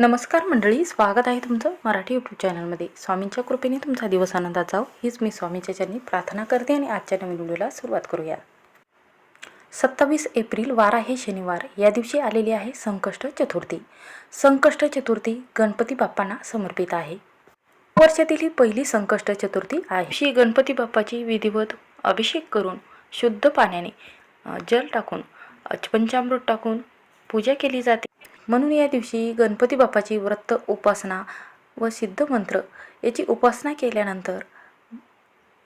नमस्कार मंडळी स्वागत आहे तुमचं मराठी यूट्यूब चॅनलमध्ये स्वामींच्या कृपेने तुमचा दिवस आनंदात जाऊ हो. हीच मी स्वामींच्या चरणी प्रार्थना करते आणि आजच्या नवीन व्हिडिओला सुरुवात करूया. सत्तावीस एप्रिल वार आहे शनिवार. या दिवशी आलेली आहे संकष्ट चतुर्थी. संकष्ट चतुर्थी गणपती बाप्पांना समर्पित आहे. वर्षातील ही पहिली संकष्ट चतुर्थी आहे. श्री गणपती बाप्पाची विधिवत अभिषेक करून शुद्ध पाण्याने जल टाकून पंचामृत टाकून पूजा केली जाते. म्हणून या दिवशी गणपती बाप्पाची व्रत उपासना व सिद्ध मंत्र याची उपासना केल्यानंतर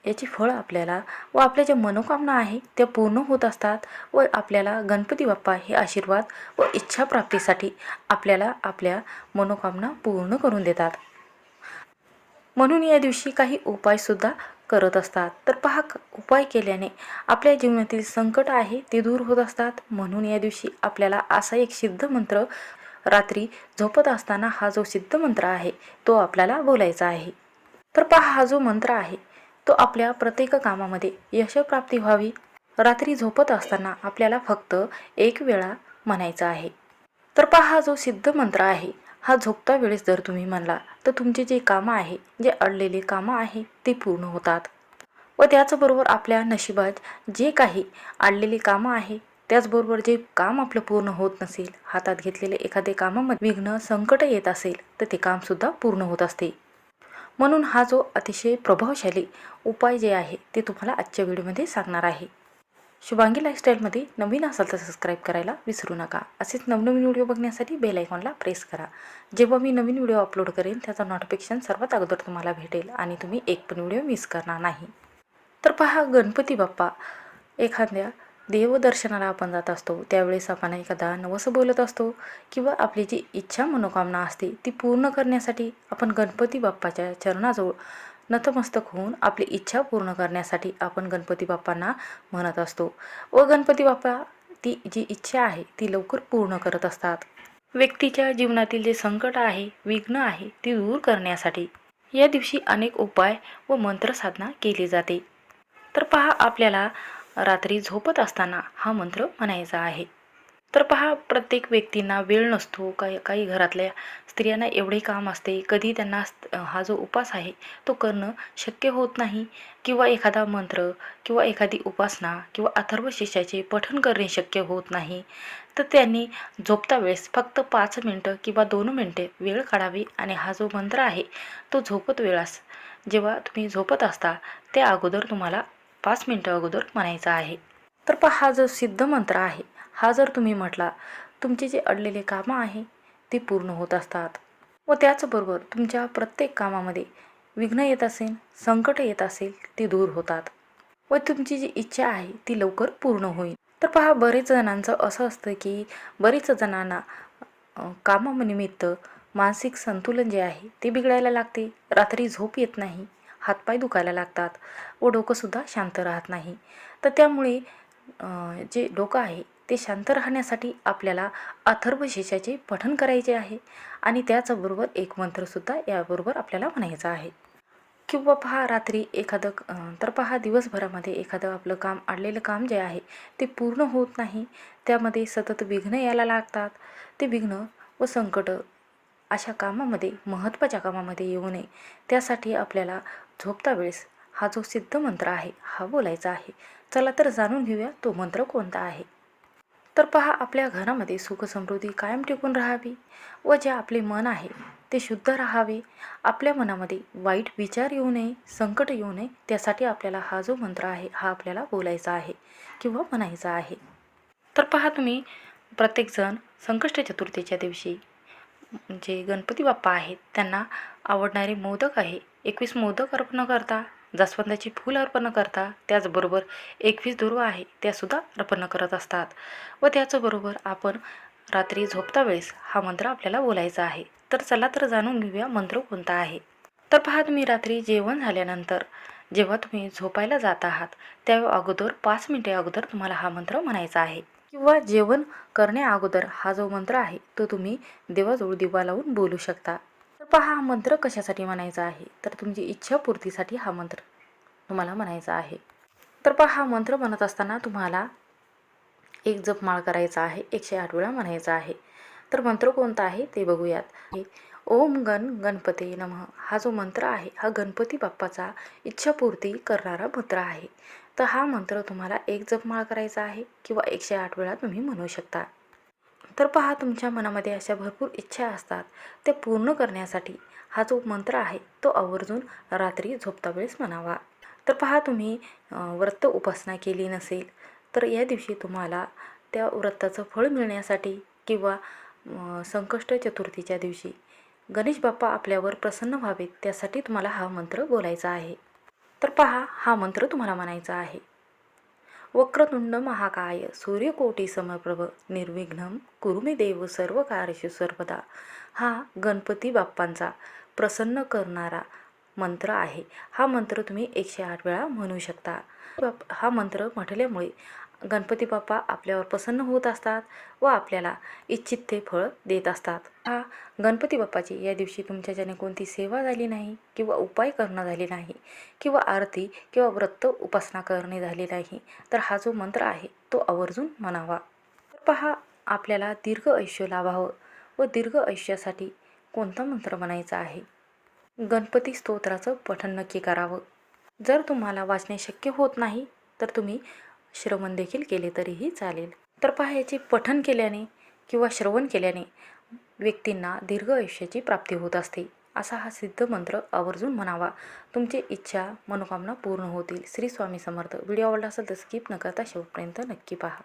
याची फळ आपल्याला व आपल्या ज्या मनोकामना आहे त्या पूर्ण होत असतात व आपल्याला गणपती बाप्पा हे आशीर्वाद व इच्छाप्राप्तीसाठी आपल्याला आपल्या मनोकामना पूर्ण करून देतात. म्हणून या दिवशी काही उपायसुद्धा करत असतात. तर पहा क- उपाय केल्याने आपल्या जीवनातील संकट आहे ते दूर होत असतात. म्हणून या दिवशी आपल्याला असा एक सिद्ध मंत्र रात्री झोपत असताना हा जो सिद्ध मंत्र आहे तो आपल्याला बोलायचा आहे. तर पहा हा जो मंत्र आहे तो आपल्या प्रत्येक कामामध्ये यशप्राप्ती व्हावी. रात्री झोपत असताना आपल्याला फक्त एक वेळा म्हणायचा आहे. तर पहा हा जो सिद्ध मंत्र आहे हा झोपता वेळेस जर तुम्ही म्हणला तर तुमची जी कामं आहे जे अडलेले कामं आहे ते पूर्ण होतात. व त्याचबरोबर आपल्या नशिबात जे काही अडलेली कामं आहे त्याचबरोबर जे काम आपलं पूर्ण होत नसेल हातात घेतलेले एखादे कामामध्ये विघ्न संकट येत असेल तर ते कामसुद्धा पूर्ण होत असते. म्हणून हा जो अतिशय प्रभावशाली उपाय जे आहे ते तुम्हाला आजच्या व्हिडिओमध्ये सांगणार आहे. शुभांगी लाईफस्टाईलमध्ये नवीन असाल तर सबस्क्राईब करायला विसरू नका. असेच नवनवीन व्हिडिओ बघण्यासाठी बेल आयकॉनला प्रेस करा. जेव्हा मी नवीन व्हिडिओ अपलोड करेन त्याचा नोटिफिकेशन सर्वात अगोदर तुम्हाला भेटेल आणि तुम्ही एक पण व्हिडिओ मिस करणार नाही. तर पहा गणपती बाप्पा. एखाद्या देवदर्शनाला आपण जात असतो. त्यावेळेस आपण एखादा नवस बोलत असतो किंवा आपली जी इच्छा मनोकामना असते ती पूर्ण करण्यासाठी आपण गणपती बाप्पाच्या चरणाजवळ नतमस्तक होऊन आपली इच्छा पूर्ण करण्यासाठी आपण गणपती बाप्पांना म्हणत असतो. व गणपती बाप्पा ती जी इच्छा आहे ती लवकर पूर्ण करत असतात. व्यक्तीच्या जीवनातील जे संकट आहे विघ्न आहे ती दूर करण्यासाठी या दिवशी अनेक उपाय व मंत्रसाधना केली जाते. तर पहा आपल्याला रात्री झोपत असताना हा मंत्र म्हणायचा आहे. तर पहा प्रत्येक व्यक्तींना वेळ नसतो काही काही घरातल्या स्त्रियांना एवढे काम असते कधी त्यांना हा जो उपास आहे तो करणं शक्य होत नाही. किंवा एखादा मंत्र किंवा एखादी उपासना किंवा अथर्व शिष्याचे पठण करणे शक्य होत नाही. तर त्यांनी झोपता वेळेस फक्त पाच मिनटं किंवा दोन मिनटे वेळ काढावी आणि हा जो मंत्र आहे तो झोपत वेळास जेव्हा तुम्ही झोपत असता त्या अगोदर तुम्हाला पाच मिनटं अगोदर म्हणायचा आहे. तर पहा हा जो सिद्ध मंत्र आहे हा जर तुम्ही म्हटला तुमचे जे अडलेले कामं आहे ते पूर्ण होत असतात. व त्याचबरोबर तुमच्या प्रत्येक कामामध्ये विघ्न येत असेल संकट येत असेल ते दूर होतात. व तुमची जी इच्छा आहे ती लवकर पूर्ण होईल. तर पहा बरेच जणांचं असं असतं की बरेच जणांना कामानिमित्त मानसिक संतुलन जे आहे ते बिघडायला लागते. रात्री झोप येत नाही हातपाय दुखायला लागतात. व डोकंसुद्धा शांत राहत नाही. तर त्यामुळे जे डोकं आहे ते शांत राहण्यासाठी आपल्याला अथर्व शेषाचे पठण करायचे आहे. आणि त्याचबरोबर एक मंत्रसुद्धा याबरोबर आपल्याला म्हणायचा आहे. किंवा पहा रात्री एखादं तर पहा दिवसभरामध्ये एखादं आपलं काम अडलेलं काम जे आहे ते पूर्ण होत नाही. त्यामध्ये सतत विघ्न यायला लागतात. ते विघ्न व संकट अशा कामामध्ये महत्त्वाच्या कामामध्ये येऊ नये. त्यासाठी आपल्याला झोपता वेळेस हा जो सिद्ध मंत्र आहे हा बोलायचा आहे. चला तर जाणून घेऊया तो मंत्र कोणता आहे. तर पहा आपल्या घरामध्ये सुखसमृद्धी कायम टिकून राहावी व जे आपले मन आहे ते शुद्ध राहावे. आपल्या मनामध्ये वाईट विचार येऊ नये संकट येऊ नये त्यासाठी आपल्याला हा जो मंत्र आहे हा आपल्याला बोलायचा आहे किंवा म्हणायचा आहे. तर पहा तुम्ही प्रत्येकजण संकष्ट चतुर्थीच्या दिवशी जे गणपती बाप्पा आहेत त्यांना आवडणारे मोदक आहे. एकवीस मोदक अर्पण करता. जास्वंदाची फूल अर्पण करता त्याचबरोबर एकवीस दुर्वा आहे त्यासुद्धा अर्पण करत असतात. व त्याचबरोबर आपण रात्री झोपता वेळेस हा मंत्र आपल्याला बोलायचा आहे. तर चला तर जाणून घेऊया मंत्र कोणता आहे. तर पहा तुम्ही रात्री जेवण झाल्यानंतर जेव्हा तुम्ही झोपायला जात आहात त्या अगोदर पाच मिनिटे अगोदर तुम्हाला हा मंत्र म्हणायचा आहे. किंवा जेवण करण्या अगोदर हा जो मंत्र आहे तो तुम्ही देवाजवळ दिवा लावून बोलू शकता. तर पहा हा मंत्र कशासाठी म्हणायचा आहे? तर तुमची इच्छापूर्तीसाठी हा मंत्र तुम्हाला म्हणायचा आहे. तर पहा हा मंत्र म्हणत असताना तुम्हाला एक जपमाळ करायचा आहे एकशे आठ वेळा म्हणायचा आहे. तर मंत्र कोणता आहे ते बघूयात. ओम गण गणपते नमः. हा जो मंत्र आहे हा गणपती बाप्पाचा इच्छापूर्ती करणारा मंत्र आहे. तर हा मंत्र तुम्हाला एक जपमाळ करायचा आहे किंवा एकशे आठ वेळा तुम्ही म्हणू शकता. तर पहा तुमच्या मनामध्ये अशा भरपूर इच्छा असतात त्या पूर्ण करण्यासाठी. हा जो मंत्र आहे तो आवर्जून रात्री झोपता वेळेस म्हणावा. तर पहा तुम्ही व्रत उपासना केली नसेल तर या दिवशी तुम्हाला त्या व्रताचं फळ मिळण्यासाठी किंवा संकष्ट चतुर्थीच्या दिवशी गणेश बाप्पा आपल्यावर प्रसन्न व्हावेत त्यासाठी तुम्हाला हा मंत्र बोलायचा आहे. तर पहा हा मंत्र तुम्हाला म्हणायचा आहे. वक्रतुंड महाकाय सूर्यकोटी समप्रभ निर्विघ्नम कुरु देव सर्व कार्यशु सर्वदा. हा गणपती बाप्पांचा प्रसन्न करणारा मंत्र आहे. हा मंत्र तुम्ही एकशे आठ वेळा म्हणू शकता. हा मंत्र म्हटल्यामुळे गणपती बाप्पा आपल्यावर प्रसन्न होत असतात व आपल्याला इच्छित ते फळ देत असतात. हा गणपती बाप्पाची या दिवशी तुमच्याच्याने कोणती सेवा झाली नाही किंवा उपाय करणं झाले नाही किंवा आरती किंवा व्रत उपासना करणे झाले नाही तर हा जो मंत्र आहे तो आवर्जून म्हणावा. तर पहा आपल्याला दीर्घ आयुष्य लाभावं व दीर्घ आयुष्यासाठी कोणता मंत्र म्हणायचा आहे? गणपती स्तोत्राचं पठण नक्की करावं. जर तुम्हाला वाचणे शक्य होत नाही तर तुम्ही श्रवण देखील केले तरीही चालेल. तर पहा याचे पठन केल्याने किंवा श्रवण केल्याने व्यक्तींना दीर्घ आयुष्याची प्राप्ती होत असते. असा हा सिद्ध मंत्र आवर्जून म्हणावा. तुमची इच्छा मनोकामना पूर्ण होतील. श्री स्वामी समर्थ. व्हिडिओ आवडला असेल तर स्किप न करता शेवटपर्यंत नक्की पहा.